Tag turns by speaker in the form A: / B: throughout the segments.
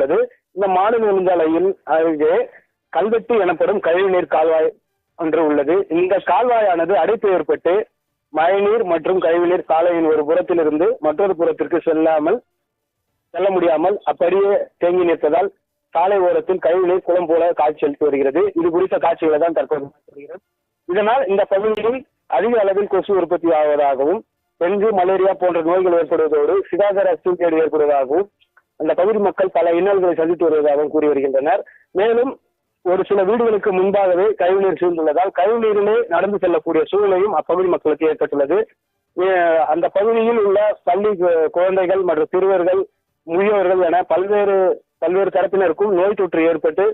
A: உள்ளது. இந்த மாநில நெடுஞ்சாலையில் அருகே கல்வெட்டு எனப்படும் கழிவுநீர் கால்வாய் ஒன்று உள்ளது. இந்த கால்வாயானது அடைப்பு ஏற்பட்டு மழைநீர் மற்றும் கழிவுநீர் சாலையின் ஒரு புறத்திலிருந்து மற்றொரு புறத்திற்கு செல்லாமல் செல்ல முடியாமல் அப்படியே தேங்கி நிற்பதால் சாலை ஓரத்தில் கழிவுநீர் குளம் போல காட்சி அளித்து வருகிறது. இது குறித்த காட்சிகளை தான் தற்போது இதனால் இந்த பகுதியில் அதிக அளவில் கொசு உற்பத்தி ஆவதாகவும் டெங்கு மலேரியா போன்ற நோய்கள் ஏற்படுவதோடு சுகாதார சூழ்நிலை ஏற்படுவதாகவும் அந்த பகுதி மக்கள் பல இன்னல்களை சந்தித்து வருவதாக கூறி வருகின்றனர். மேலும் ஒரு சில வீடுகளுக்கு முன்பாகவே கழிவுநீர் சூழ்ந்துள்ளதால் கழிவுநீரிலே நடந்து செல்லக்கூடிய சூழ்நிலையும் அப்பகுதி மக்களுக்கு ஏற்பட்டுள்ளது. அந்த பகுதியில் உள்ள பள்ளி குழந்தைகள் மற்றும் சிறுவர்கள் முதியோர்கள் என பல்வேறு பல்வேறு தரப்பினருக்கும் நோய் தொற்று ஏற்பட்டு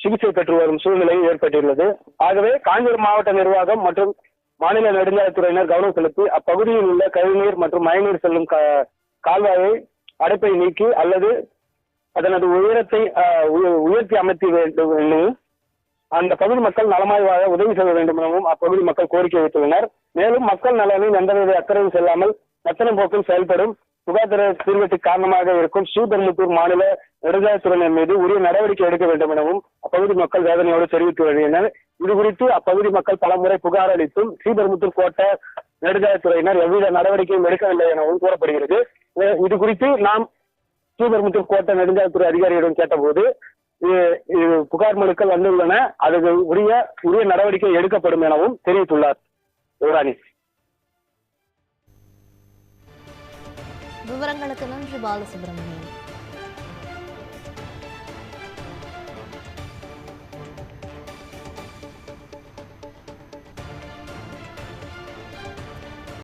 A: சிகிச்சை பெற்று வரும் சூழ்நிலை ஏற்பட்டுள்ளது. ஆகவே காஞ்சிபுரம் மாவட்ட நிர்வாகம் மற்றும் மாநில நெடுஞ்சாலைத்துறையினர் கவனம் செலுத்தி அப்பகுதியில் உள்ள கழிவுநீர் மற்றும் மழைநீர் செல்லும் கா- கால்வாயை அடைப்பை நீக்கி அல்லது அதனது உயரத்தை உயர்த்தி அமைத்து வேண்டும் எனவும் அந்த பகுதி மக்கள் நலமாய் வாழ உதவி செய்ய வேண்டும் எனவும் அப்பகுதி மக்கள் கோரிக்கை வைத்துள்ளனர். மேலும் மக்கள் நலனில் எந்தவித அக்கறையும் செல்லாமல் நத்தன போக்கில் செயல்படும் சுகாதார தீர்வெட்டு காரணமாக இருக்கும் ஸ்ரீபெரும்புத்தூர் மாநில நெடுஞ்சாலைத்துறையினர் மீது உரிய நடவடிக்கை எடுக்க வேண்டும் எனவும் அப்பகுதி மக்கள் வேதனையோடு தெரிவித்து வருகின்றனர். இது குறித்து அப்பகுதி மக்கள் பலமுறை புகார் அளித்தும் ஸ்ரீபெரும்புத்தூர் கோட்டை நெடுஞ்சாலைத்துறையினர் எவ்வித நடவடிக்கையும் எடுக்கவில்லை எனவும் கூறப்படுகிறது. இது குறித்து நாம் ஸ்ரீபெரும்புத்தூர் கோட்டை நெடுஞ்சாலைத்துறை அதிகாரியிடம் கேட்டபோது புகார் மனுக்கள் வந்துள்ளன அதுக்கு உரிய உரிய நடவடிக்கை எடுக்கப்படும் எனவும் தெரிவித்துள்ளார். யுவராணி.
B: விவரங்களுக்கு நன்றி பாலசுப்ரமணியன்